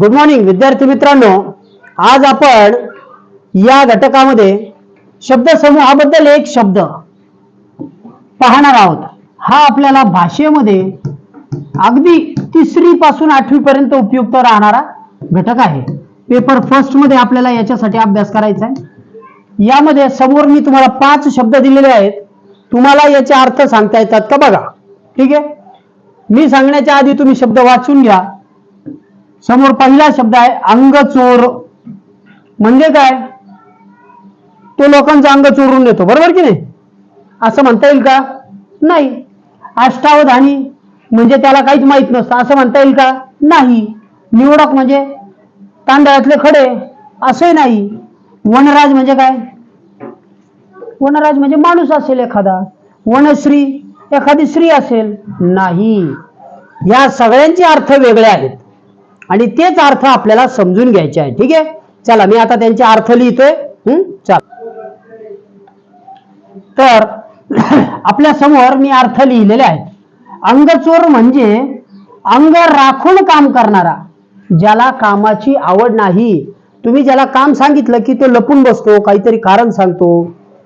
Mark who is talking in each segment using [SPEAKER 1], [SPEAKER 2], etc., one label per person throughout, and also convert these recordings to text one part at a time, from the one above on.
[SPEAKER 1] Good morning विद्यार्थी मित्रांनो. आज आपण या घटकामध्ये शब्द समूहाबद्दल एक शब्द पाहणार आहोत. हा आपल्याला भाषेमध्ये अगदी तिसरी पासून आठवी पर्यंत उपयुक्त राहणारा घटक आहे. पेपर फर्स्टमध्ये आपल्याला याच्यासाठी अभ्यास करायचा आहे. यामध्ये समोर मी तुम्हाला पाच शब्द दिलेले आहेत. तुम्हाला याचे अर्थ सांगता येतात का बघा. ठीक आहे? मी सांगण्याच्या आधी तुम्ही शब्द वाचून घ्या. समोर पहिला शब्द आहे अंग चोर म्हणजे काय? तो लोकांचं अंग चोरून नेतो. बरोबर की नाही? असं म्हणता येईल का? नाही. अष्टावधानी म्हणजे त्याला काहीच माहीत नसतं. असं म्हणता येईल का? नाही. निवडक म्हणजे तांदळातले खडे. असे नाही. वनराज म्हणजे काय? वनराज म्हणजे माणूस असेल एखादा. वनश्री. एखादी स्त्री असेल. नाही. या सगळ्यांचे अर्थ वेगळे आहेत. आणि तेच अर्थ आपल्याला समजून घ्यायचे आहे. ठीक आहे? चला मी आता त्यांचे अर्थ लिहितोय. चला. तर आपल्यासमोर मी अर्थ लिहिलेले आहेत. अंगचोर म्हणजे अंग राखून काम करणारा ज्याला कामाची आवड नाही. तुम्ही ज्याला काम सांगितलं की तो लपून बसतो काहीतरी कारण सांगतो.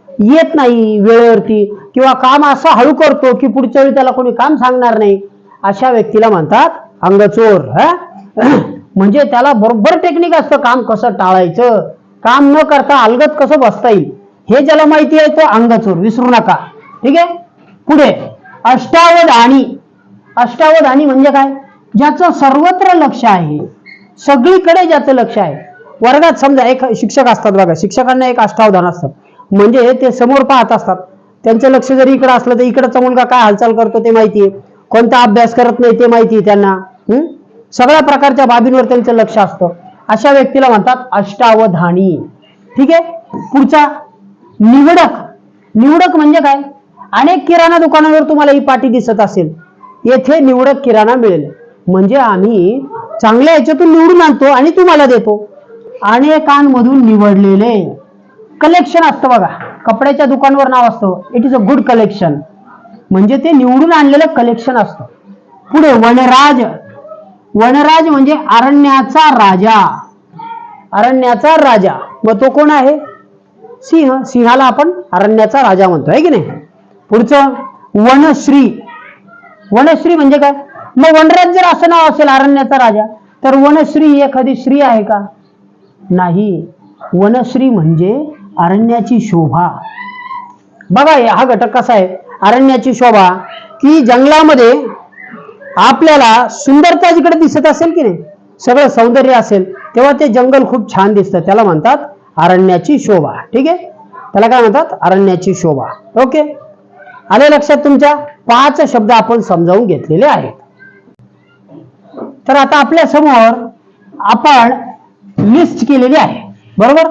[SPEAKER 1] येत नाही वेळेवरती किंवा काम असं हळू करतो की पुढच्या वेळी त्याला कोणी काम सांगणार नाही. अशा व्यक्तीला म्हणतात अंगचोर. हा? म्हणजे त्याला बरोबर टेक्निक असतं काम कसं टाळायचं. काम न करता अलगत कसं बसता येईल? हे ज्याला माहिती आहे तो अंगचोर विसरू नका. ठीक आहे? पुढे. अष्टावध आणि. म्हणजे काय? ज्याचं सर्वत्र लक्ष आहे सगळीकडे ज्याचं लक्ष आहे. वर्गात समजा एक शिक्षक असतात बघा शिक्षकांना एक अष्टावधान असतं. म्हणजे ते समोर पाहत असतात. त्यांचं लक्ष जरी इकडं असलं तर इकडचा मुलगा काय हालचाल करतो ते माहिती आहे. कोणता अभ्यास करत नाही ते माहिती आहे त्यांना. हम्म? सगळ्या प्रकारच्या बाबींवर त्यांचं लक्ष असतं. अशा व्यक्तीला म्हणतात अष्टावधानी. ठीक आहे? पुढचा निवडक. निवडक म्हणजे काय? अनेक किराणा दुकानावर तुम्हाला ही पाटी दिसत असेल. येथे निवडक किराणा मिळेल. म्हणजे आम्ही चांगल्या याच्यातून निवडून आणतो आणि तुम्हाला देतो. अनेकांमधून निवडलेले. कलेक्शन असतं बघा. कपड्याच्या दुकानवर नाव असतं. It is a good collection म्हणजे ते निवडून आणलेलं कलेक्शन असतं. पुढे वनराज. वनराज म्हणजे अरण्याचा राजा. अरण्याचा राजा. मग तो कोण आहे? सिंह. सिंहाला आपण अरण्याचा राजा म्हणतो आहे की नाही? पुढचं वनश्री. वनश्री म्हणजे काय? मग वनराज जर असं नाव असेल अरण्याचा राजा तर वनश्री एखादी श्री आहे का? नाही. वनश्री म्हणजे अरण्याची शोभा. बघा हा घटक कसा आहे? अरण्याची शोभा की जंगलामध्ये आपल्याला सुंदरता जिकडे दिसत असेल की नाही सगळं सौंदर्य असेल तेव्हा ते जंगल खूप छान दिसतं. त्याला म्हणतात अरण्याची शोभा. ठीक आहे? त्याला काय म्हणतात? अरण्याची शोभा. ओके? आले लक्षात तुमच्या? पाच शब्द आपण समजावून घेतलेले आहेत. तर आता आपल्यासमोर आपण लिस्ट केलेली आहे. बरोबर?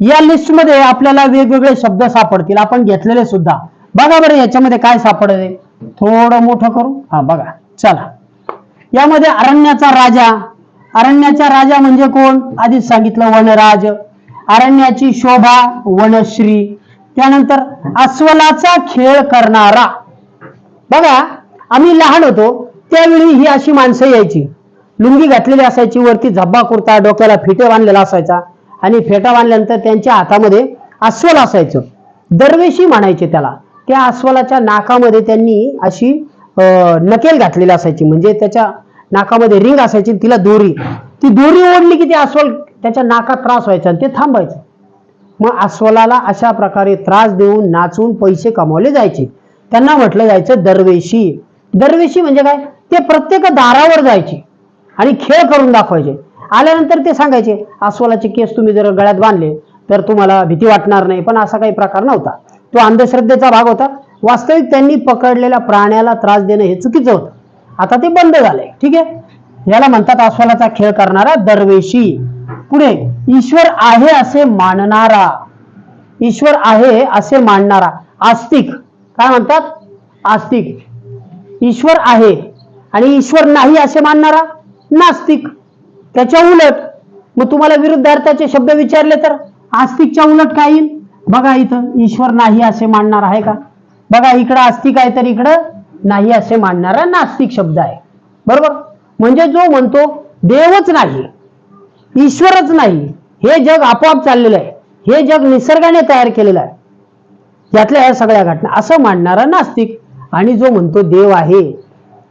[SPEAKER 1] या लिस्टमध्ये आपल्याला वेगवेगळे शब्द सापडतील. आपण घेतलेले सुद्धा. बघा बरं याच्यामध्ये काय सापडले थोडं मोठं करू? हा बघा. चला. यामध्ये अरण्याचा राजा. अरण्याचा राजा म्हणजे कोण? आधीच सांगितलं वनराज. अरण्याची शोभा वनश्री. त्यानंतर अस्वलाचा खेळ करणारा. बघा आम्ही लहान होतो त्यावेळी ही अशी माणसं यायची. लुंगी घातलेली असायची वरती झब्बा कुर्ता डोक्याला फिटे बांधलेला असायचा आणि फेटा बांधल्यानंतर त्यांच्या हातामध्ये अस्वल असायचं. दरवेशी म्हणायचे त्याला. त्या अस्वलाच्या नाकामध्ये त्यांनी अशी अं, नकेल घातलेली असायची. म्हणजे त्याच्या नाकामध्ये रिंग असायची तिला दोरी. ती दोरी ओढली की ते अस्वल त्याच्या नाकात त्रास व्हायचा आणि ते थांबायचं. मग अस्वलाला अशा प्रकारे त्रास देऊन नाचून पैसे कमावले जायचे. त्यांना म्हटलं जायचं दरवेशी. दरवेशी म्हणजे काय? ते प्रत्येक दारावर जायचे आणि खेळ करून दाखवायचे. आल्यानंतर ते सांगायचे अस्वलाचे केस तुम्ही जर गळ्यात बांधले तर तुम्हाला भीती वाटणार नाही पण असा काही प्रकार नव्हता. तो अंधश्रद्धेचा भाग होता. वास्तविक त्यांनी पकडलेल्या प्राण्याला त्रास देणं हे चुकीचं होतं. आता ते बंद झालंय. ठीक आहे? याला म्हणतात अस्वलाचा खेळ करणारा दरवेशी. पुढे ईश्वर आहे असे मानणारा. ईश्वर आहे असे मानणारा. आस्तिक. काय म्हणतात? आस्तिक. ईश्वर आहे आणि ईश्वर नाही असे मानणारा नास्तिक. त्याच्या उलट मग तुम्हाला विरुद्धार्थाचे शब्द विचारले तर आस्तिकच्या उलट काय येईल? बघा इथं ईश्वर नाही असे मानणार आहे का? बघा इकडं आस्तिक आहे तर इकडं नाही असे मानणारा नास्तिक शब्द आहे. बरोबर? म्हणजे जो म्हणतो देवच नाही ईश्वरच नाही हे जग आपोआप चाललेलं आहे. हे जग निसर्गाने तयार केलेलं आहे. यातल्या या सगळ्या घटना असं मानणारा नास्तिक आणि जो म्हणतो देव आहे.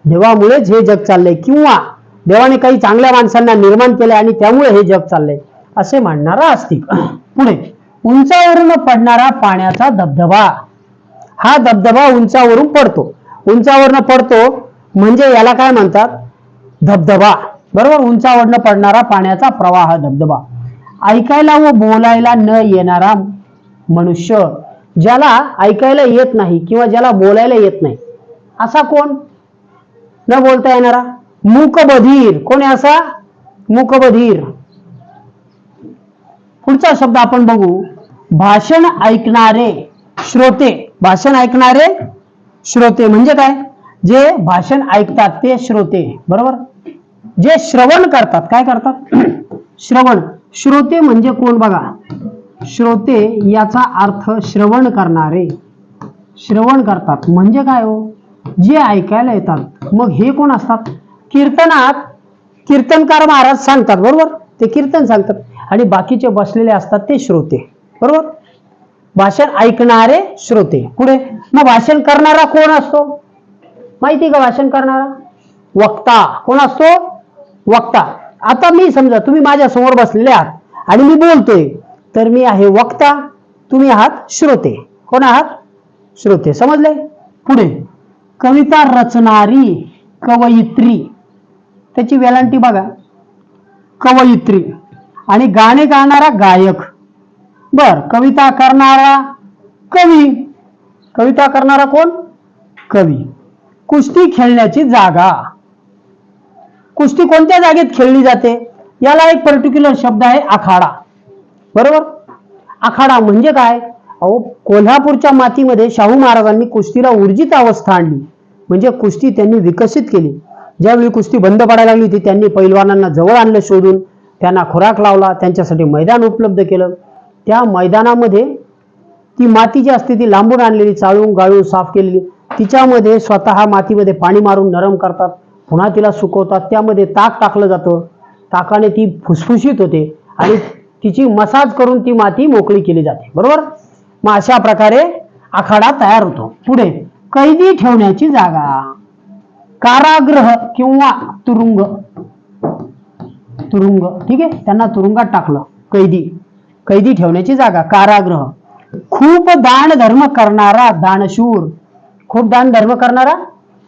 [SPEAKER 1] देवामुळेच हे जग चाललंय. किंवा देवाने काही चांगल्या माणसांना निर्माण केलंय आणि त्यामुळे हे जग चाललंय असे मानणारा आस्तिक. पुढे उंचावरून पडणारा पाण्याचा धबधबा. हा धबधबा उंचावरून पडतो. उंचावरनं पडतो म्हणजे याला काय म्हणतात? धबधबा. बरोबर? उंचावरनं पडणारा पाण्याचा प्रवाह धबधबा. ऐकायला व बोलायला न येणारा मनुष्य ज्याला ऐकायला येत नाही किंवा ज्याला बोलायला येत नाही असा कोण? न बोलता येणारा? मूकबधीर. कोण आहे असा? मूकबधीर. पुढचा शब्द आपण बघू. भाषण ऐकणारे श्रोते भाषण ऐकणारे श्रोते म्हणजे काय? जे भाषण ऐकतात ते श्रोते बरोबर? जे श्रवण करतात काय करतात? श्रवण. श्रोते म्हणजे कोण बघा? श्रोते याचा अर्थ श्रवण करणारे. श्रवण करतात. म्हणजे काय हो? जे ऐकायला येतात. मग हे कोण असतात? कीर्तनात कीर्तनकार महाराज सांगतात बरोबर? ते कीर्तन सांगतात. आणि बाकीचे बसलेले असतात ते श्रोते. बरोबर? भाषण ऐकणारे श्रोते. पुढे? मग भाषण करणारा कोण असतो? माहिती का भाषण करणारा? वक्ता. कोण असतो? वक्ता. आता मी समजा तुम्ही माझ्यासमोर बसलेले आहात आणि मी बोलतोय तर मी आहे वक्ता तुम्ही आहात श्रोते. कोण आहात? श्रोते. समजले पुढे. कविता रचणारी कवयित्री. त्याची वेलांटी बघा. कवयित्री. आणि गाणे गाणारा गायक. बर कविता करणारा कवी. कविता करणारा कोण? कवी. कुस्ती खेळण्याची जागा. कुस्ती कोणत्या जागेत खेळली जाते? याला एक पर्टिक्युलर शब्द आहे आखाडा. बरोबर? आखाडा म्हणजे काय? अहो कोल्हापूरच्या मातीमध्ये शाहू महाराजांनी कुस्तीला ऊर्जित अवस्था आणली. म्हणजे कुस्ती त्यांनी विकसित केली. ज्यावेळी कुस्ती बंद पडायला लागली होती त्यांनी पैलवानांना जवळ आणलं शोधून. त्यांना खुराक लावला त्यांच्यासाठी मैदान उपलब्ध केलं. त्या मैदानामध्ये ती माती जी असते ती लांबून आणलेली चाळून गाळून साफ केलेली तिच्यामध्ये स्वतः मातीमध्ये पाणी मारून नरम करतात पुन्हा तिला सुकवतात त्यामध्ये ताक टाकलं जातं ताकाने ती फुसफुशीत होते आणि तिची मसाज करून ती माती मोकळी केली जाते बरोबर? मग अशा प्रकारे आखाडा तयार होतो. पुढे कैदी ठेवण्याची जागा. कारागृह किंवा तुरुंग. तुरुंग ठीक आहे? त्यांना तुरुंगात टाकलं कैदी. कैदी ठेवण्याची जागा कारागृह. खूप दान धर्म करणारा दानशूर. खूप दान धर्म करणारा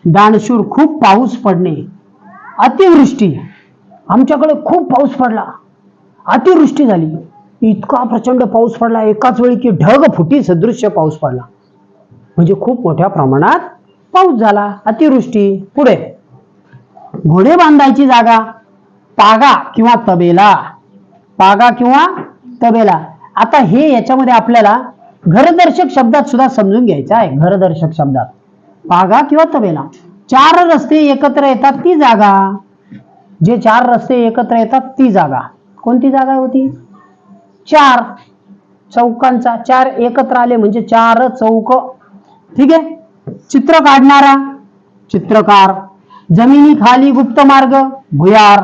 [SPEAKER 1] दानशूर. खूप पाऊस पडणे. अतिवृष्टी. आमच्याकडे खूप पाऊस पडला. अतिवृष्टी झाली. इतका प्रचंड पाऊस पडला. एकाच वेळी की ढग फुटी सदृश्य पाऊस पडला. म्हणजे खूप मोठ्या प्रमाणात पाऊस झाला. अतिवृष्टी. पुढे. घोडे बांधायची जागा. पागा किंवा तबेला. पागा किंवा तबेला. आता हे याच्यामध्ये आपल्याला घरदर्शक शब्दात सुद्धा समजून घ्यायचं आहे. घरदर्शक शब्दात. पागा किंवा तबेला. चार रस्ते एकत्र येतात ती जागा. जे चार रस्ते एकत्र येतात ती जागा. कोणती जागा होती? चार चौकांचा. चार एकत्र आले म्हणजे चार चौक. ठीक आहे? चित्र काढणारा चित्रकार. जमिनी खाली गुप्त मार्ग भुयार.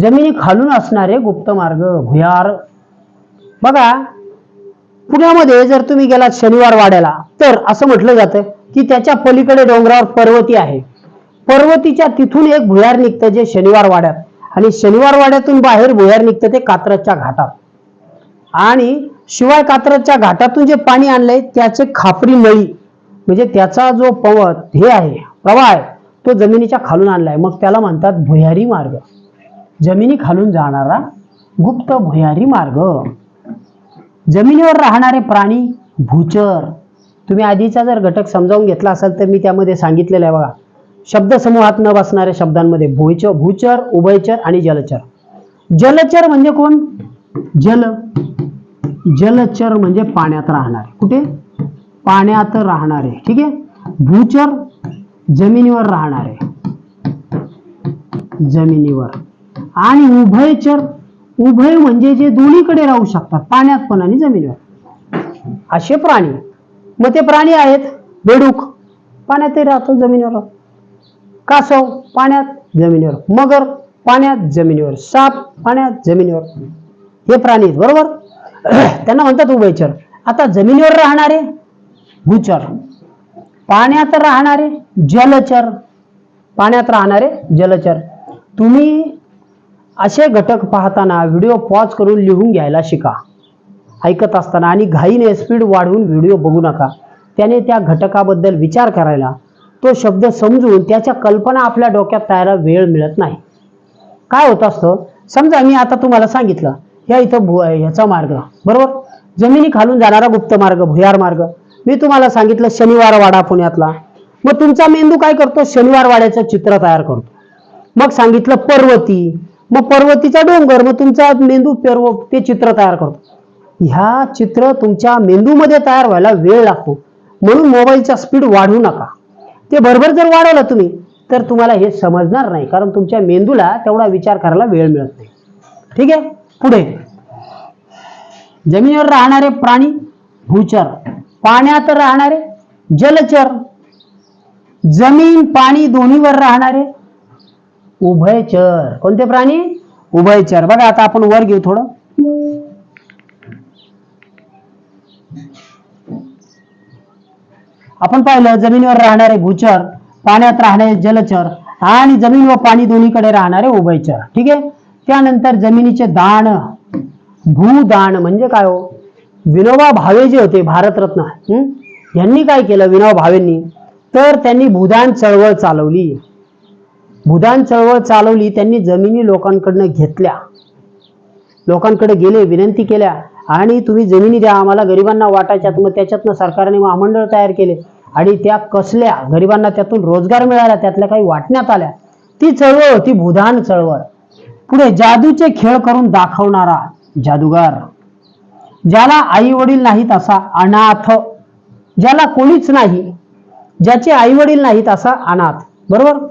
[SPEAKER 1] जमिनी खालून असणारे गुप्त मार्ग भुयार. बघा पुण्यामध्ये जर तुम्ही गेलात शनिवार वाड्याला तर असं म्हटलं जातं की त्याच्या पलीकडे डोंगरावर पर्वती आहे. पर्वतीच्या तिथून एक भुयार निघतं जे शनिवार वाड्यात. आणि शनिवार वाड्यातून बाहेर भुयार निघतं ते कात्रजच्या घाटात आणि शिवाय कात्रजच्या घाटातून जे पाणी आणलंय त्याचे खापरी नळी म्हणजे त्याचा जो पवत हे आहे प्रवाह आहे तो जमिनीच्या खालून आणलाय. मग त्याला म्हणतात भुयारी मार्ग. जमिनी खालून जाणारा गुप्त भुयारी मार्ग. जमिनीवर राहणारे प्राणी भूचर. तुम्ही आधीचा जर घटक समजावून घेतला असाल तर मी त्यामध्ये सांगितलेलं आहे बघा. शब्दसमूहात न बसणाऱ्या शब्दांमध्ये भूच भूचर उभयचर आणि जलचर. जलचर म्हणजे कोण? जल. जलचर म्हणजे पाण्यात राहणारे. कुठे? पाण्यात राहणारे. ठीक आहे? भूचर जमिनीवर राहणारे. जमिनीवर. आणि उभयचर उभय म्हणजे जे दोन्हीकडे राहू शकतात पाण्यात पण आणि जमिनीवर. असे प्राणी मग ते प्राणी आहेत बेडूक. पाण्यातही राहतो जमिनीवर. कासव पाण्यात जमिनीवर. मगर पाण्यात जमिनीवर. साप पाण्यात जमिनीवर. हे प्राणी आहेत बरोबर? त्यांना म्हणतात उभयचर. आता जमिनीवर राहणारे भूचर. पाण्यात राहणारे जलचर. पाण्यात राहणारे जलचर. तुम्ही असे घटक पाहताना व्हिडिओ पॉज करून लिहून घ्यायला शिका. ऐकत असताना आणि घाईने स्पीड वाढवून व्हिडिओ बघू नका. त्याने त्या घटकाबद्दल विचार करायला तो शब्द समजून त्याच्या कल्पना आपल्या डोक्यात तयारा वेळ मिळत नाही. काय होत असतं? समजा मी आता तुम्हाला सांगितलं या इथं भु ह्याचा मार्ग. बरोबर? जमिनी खालून जाणारा गुप्त मार्ग भुयार मार्ग. मी तुम्हाला सांगितलं शनिवार वाडा पुण्यातला. मग तुमचा मेंदू काय करतो? शनिवार वाड्याचं चित्र तयार करतो. मग सांगितलं पर्वती मग पर्वतीचा डोंगर मग तुमचा मेंदू पर्व ते चित्र तयार करतो. ह्या चित्र तुमच्या मेंदूमध्ये तयार व्हायला वेळ लागतो. म्हणून मोबाईलचा स्पीड वाढवू नका. ते भरभर जर वाढवलं तुम्ही तर तुम्हाला हे समजणार नाही कारण तुमच्या मेंदूला तेवढा विचार करायला वेळ मिळत नाही. ठीक आहे? पुढे. जमिनीवर राहणारे प्राणी भूचर. पाण्यात राहणारे जलचर. जमीन पाणी दोन्हीवर राहणारे उभयचर कोणते प्राणी? उभयचर बघा आता आपण वर घेऊ थोडं. आपण पाहिलं जमिनीवर राहणारे भूचर पाण्यात राहणारे जलचर आणि जमीन व पाणी दोन्हीकडे राहणारे उभयचर ठीक आहे? त्यानंतर जमिनीचे दान भूदान म्हणजे काय हो? विनोबा भावे जे होते भारतरत्न यांनी काय केलं विनोबा भावेंनी? तर त्यांनी भूदान चळवळ चालवली. भूदान चळवळ चालवली त्यांनी जमिनी लोकांकडनं घेतल्या. लोकांकडे गेले विनंती केल्या आणि तुम्ही जमिनी द्या आम्हाला गरिबांना वाटायच्यात. मग त्याच्यातनं सरकारने महामंडळ तयार केले. आणि त्या कसल्या गरिबांना त्यातून रोजगार मिळाला त्यातल्या काही वाटण्यात आल्या. ती चळवळ होती भूदान चळवळ. पुढे जादूचे खेळ करून दाखवणारा जादूगार. ज्याला आई वडील नाहीत असा अनाथ. ज्याला कोणीच नाही. ज्याचे आई वडील नाहीत असा अनाथ. बरोबर?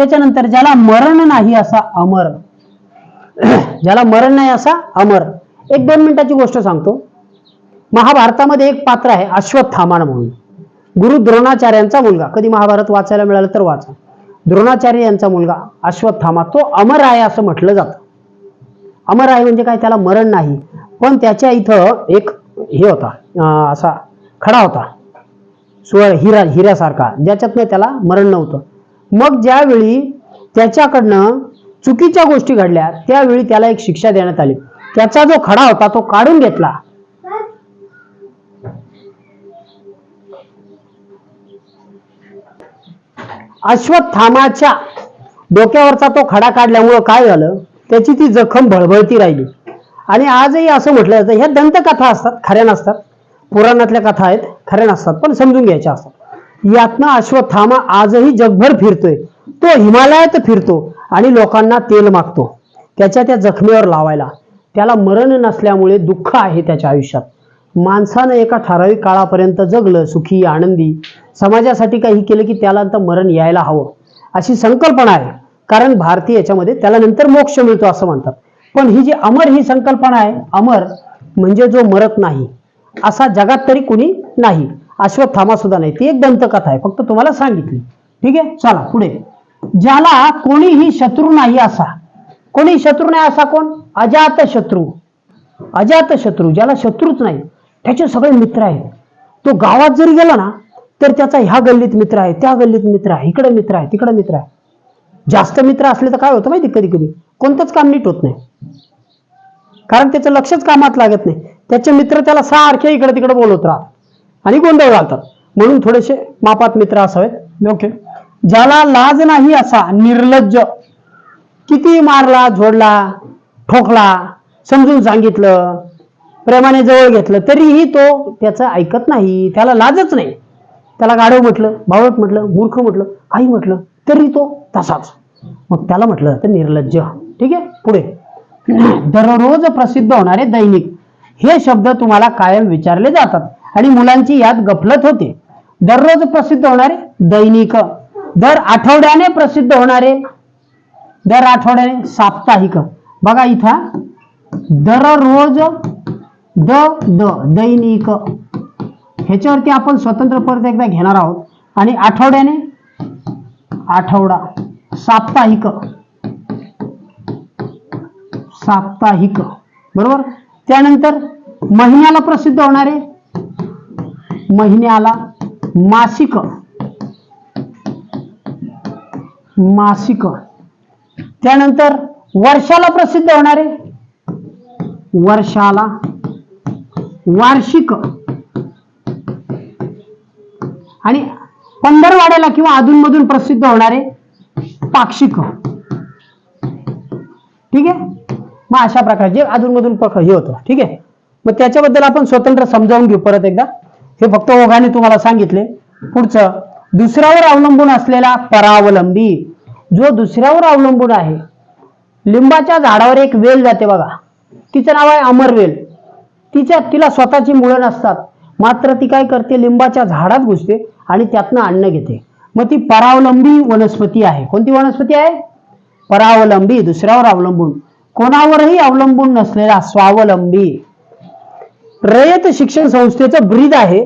[SPEAKER 1] त्याच्यानंतर ज्याला मरण नाही असा अमर. ज्याला मरण नाही असा अमर. एक दोन मिनिटाची गोष्ट सांगतो. महाभारतामध्ये एक पात्र आहे अश्वत्थामान म्हणून. गुरु द्रोणाचार्यांचा मुलगा. कधी महाभारत वाचायला मिळालं तर वाचा. द्रोणाचार्य यांचा मुलगा अश्वत्थामा तो अमर आहे असं म्हटलं जातं. अमर आहे म्हणजे काय? त्याला मरण नाही. पण त्याच्या इथं एक हे होता असा खडा होता. सुवर्ण हिरा हिऱ्यासारखा. ज्याच्यातनं त्याला मरण नव्हतं. मग ज्यावेळी त्याच्याकडनं चुकीच्या गोष्टी घडल्या त्यावेळी त्याला एक शिक्षा देण्यात आली. त्याचा जो खडा होता तो काढून घेतला. अश्वत्थामाच्या डोक्यावरचा तो खडा काढल्यामुळं काय झालं? त्याची ती जखम भळभळती राहिली. आणि आजही असं म्हटलं जातं ह्या दंतकथा असतात खऱ्या नसतात. पुराणातल्या कथा आहेत खऱ्या नसतात पण समजून घ्यायच्या असतात. यातनं अश्वत्थामा आजही जगभर फिरतोय. तो हिमालयात फिरतो आणि लोकांना तेल मागतो. त्याच्या त्या जखमेवर लावायला. त्याला मरण नसल्यामुळे दुःख आहे त्याच्या आयुष्यात. माणसानं एका ठराविक काळापर्यंत जगलं सुखी आनंदी. समाजासाठी काही केलं की त्याला आता मरण यायला हवं. अशी संकल्पना आहे. कारण भारतीय याच्यामध्ये त्याला नंतर मोक्ष मिळतो असं म्हणतात. पण ही जी अमर ही संकल्पना आहे अमर म्हणजे जो मरत नाही. असा जगात तरी कुणी नाही. अश्वत्थामा सुद्धा नाही. ती एक दंतकथा आहे. फक्त तुम्हाला सांगितली. ठीक आहे? चला पुढे. ज्याला कोणीही शत्रू नाही असा. कोणी शत्रू नाही असा कोण? अजात शत्रू. अजात शत्रू ज्याला शत्रूच नाही. त्याचे सगळे मित्र आहेत. तो गावात जरी गेला ना तर त्याचा ह्या गल्लीत मित्र आहे त्या गल्लीत मित्र आहे इकडे मित्र आहे तिकडे मित्र आहे. जास्त मित्र असले तर काय होतं माहिती कधी कधी कोणतंच काम नीट होत नाही. कारण त्याचं लक्षच कामात लागत नाही. त्याचे मित्र त्याला सारखे इकडे तिकडे बोलवत राहत आणि गोंधळ घालतात. म्हणून थोडेसे मापात मित्र असावेत. ओके. ज्याला लाज नाही असा निर्लज्ज किती मारला झोडला ठोकला समजून सांगितलं प्रेमाने जवळ घेतलं तरीही तो त्याचं ऐकत नाही. त्याला लाजच नाही. त्याला गाढव म्हटलं भावट म्हटलं मूर्ख म्हटलं आई म्हटलं तरी तो तसाच. मग त्याला म्हटलं तर निर्लज्ज. ठीक आहे? पुढे. दररोज प्रसिद्ध होणारे दैनिक. हे शब्द तुम्हाला कायम विचारले जातात. आणि मुलांची यात गफलत होते. दररोज प्रसिद्ध होणारे दैनिक. दर आठवड्याने प्रसिद्ध होणारे दर आठवड्याने साप्ताहिक. बघा इथं दररोज द द दैनिक. ह्याच्यावरती आपण स्वतंत्र परत एकदा घेणार आहोत. आणि आठवड्याने आठवडा साप्ताहिक. साप्ताहिक. बरोबर? त्यानंतर महिन्याला प्रसिद्ध होणारे महिन्याला मासिक. मासिक. त्यानंतर वर्षाला प्रसिद्ध होणारे. वर्षाला. वार्षिक. आणि पंधरवाड्याला किंवा अधूनमधून प्रसिद्ध होणारे पाक्षिक. ठीक आहे? मग अशा प्रकारचे अधूनमधून हे होतं. ठीक आहे? मग त्याच्याबद्दल आपण स्वतंत्र समजावून घेऊ परत एकदा. हे फक्त ओघाने तुम्हाला सांगितले. पुढचं दुसऱ्यावर अवलंबून असलेला परावलंबी. जो दुसऱ्यावर अवलंबून आहे लिंबाच्या झाडावर एक वेल जाते बघा. तिचं नाव आहे अमरवेल तिच्या तिला स्वतःची मुळं नसतात. मात्र ती काय करते लिंबाच्या झाडात घुसते आणि त्यातनं अन्न घेते. मग ती परावलंबी वनस्पती आहे. कोणती वनस्पती आहे? परावलंबी दुसऱ्यावर अवलंबून. कोणावरही अवलंबून नसलेला स्वावलंबी. रयत शिक्षण संस्थेचं ब्रीद आहे.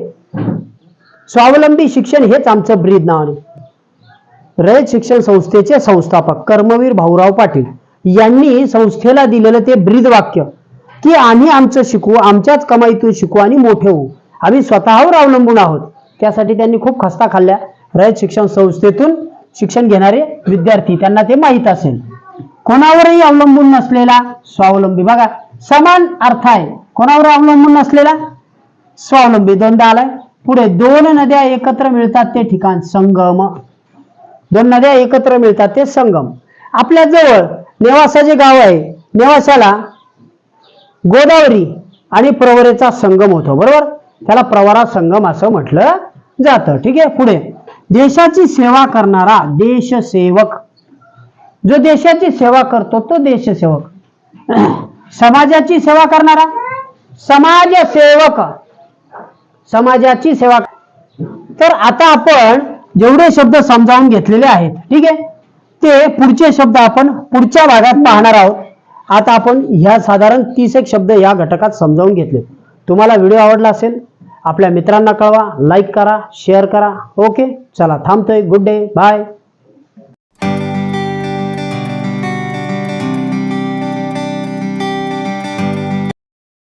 [SPEAKER 1] स्वावलंबी शिक्षण हेच आमचं ब्रीद नावाने रयत शिक्षण संस्थेचे संस्थापक कर्मवीर भाऊराव पाटील यांनी संस्थेला दिलेलं ते ब्रीद वाक्य की आम्ही आमचं शिकू आमच्याच कमाईतून शिकू आणि मोठे होऊ. आम्ही स्वतःवर अवलंबून आहोत. त्यासाठी त्यांनी खूप खस्ता खाल्ल्या. रयत शिक्षण संस्थेतून शिक्षण घेणारे विद्यार्थी त्यांना ते माहीत असेल. कोणावरही अवलंबून नसलेला स्वावलंबी. बघा समान अर्थ आहे. कोणावर अवलंबून नसलेला? स्वावलंबी दोनदा आलाय. पुढे दोन नद्या एकत्र मिळतात ते ठिकाण संगम. दोन नद्या एकत्र मिळतात ते संगम. आपल्या जवळ नेवासा जे गाव आहे. नेवासाला गोदावरी आणि प्रवरेचा संगम होतो बरोबर? त्याला प्रवरा संगम असं म्हटलं जातं. ठीक आहे? पुढे. देशाची सेवा करणारा देशसेवक. जो देशाची सेवा करतो तो देशसेवक. समाजाची सेवा करणारा. समाजसेवक. समाजाची सेवा तर आता आपण जेवढे शब्द समजावून घेतलेले आहेत ठीक आहे? ते पुढचे शब्द आपण पुढच्या भागात पाहणार आहोत. आता आपण ह्या साधारण तीस एक शब्द या घटकात समजावून घेतले. तुम्हाला व्हिडिओ आवडला असेल आपल्या मित्रांना कळवा लाईक करा शेअर करा. ओके चला थांबतोय. Good day bye